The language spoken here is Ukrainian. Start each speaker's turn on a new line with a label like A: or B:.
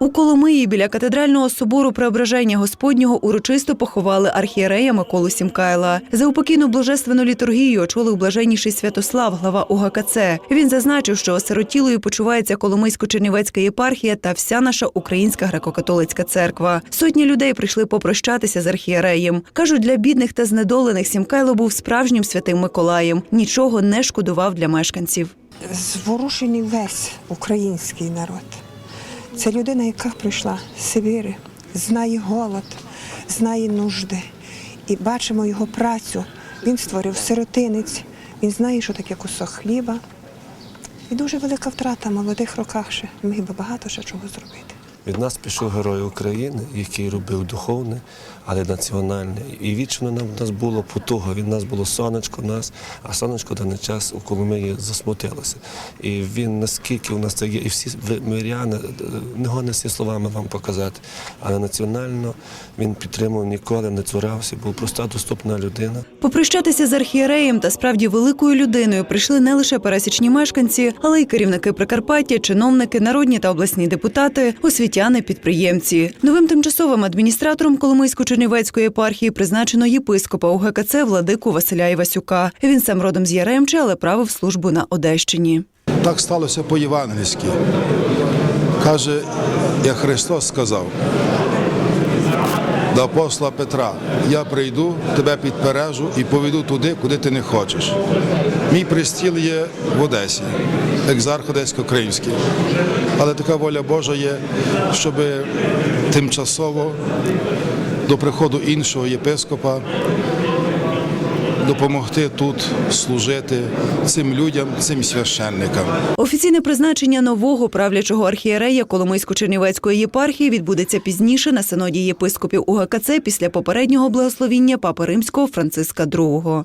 A: У Коломиї біля катедрального собору Преображення Господнього урочисто поховали архієрея Миколу Сімкайла. За упокійну божественну літургію очолив блаженніший Святослав, глава УГКЦ. Він зазначив, що осиротілою почувається Коломийсько-Чернівецька єпархія та вся наша українська греко-католицька церква. Сотні людей прийшли попрощатися з архієреєм. кажуть, для бідних та знедолених Сімкайло був справжнім святим Миколаєм. Нічого не шкодував для мешканців.
B: зворушений весь український народ. Це людина, яка прийшла з Сибіри, знає голод, знає нужди. І бачимо його працю. Він створив сиротинець, він знає, що таке кусок хліба. І дуже велика втрата в молодих роках ще. Міг би багато ще чого зробити.
C: Від нас пішов герой України, який робив духовне, але національне. І вічно нам нас було потуга, від нас було сонечко в нас, а сонечко даний час у Коломиї засмутилося. І він наскільки у нас це є, і всі миряни, е, не годно всі словами вам показати. Але національно він підтримував ніколи, не цурався, був проста доступна людина.
A: Попрощатися з архієреєм та справді великою людиною прийшли не лише пересічні мешканці, але й керівники Прикарпаття, чиновники, народні та обласні депутати, освітяни, підприємці. Новим тимчасовим адміністратором Коломийсько-Чернівецької єпархії призначено єпископа УГКЦ владику Василя Івасюка. Він сам родом з Яремчі, але правив службу на Одещині.
D: Так сталося по-євангельськи. Каже, як Христос сказав до апостола Петра, я прийду, тебе підпережу і поведу туди, куди ти не хочеш. Мій пристіл є в Одесі, екзарх Одесько-Кримський. Але така воля Божа є, щоб тимчасово до приходу іншого єпископа допомогти тут служити цим людям, цим священникам.
A: Офіційне призначення нового правлячого архієрея Коломийсько-Чернівецької єпархії відбудеться пізніше на синоді єпископів УГКЦ після попереднього благословіння папи римського Франциска II.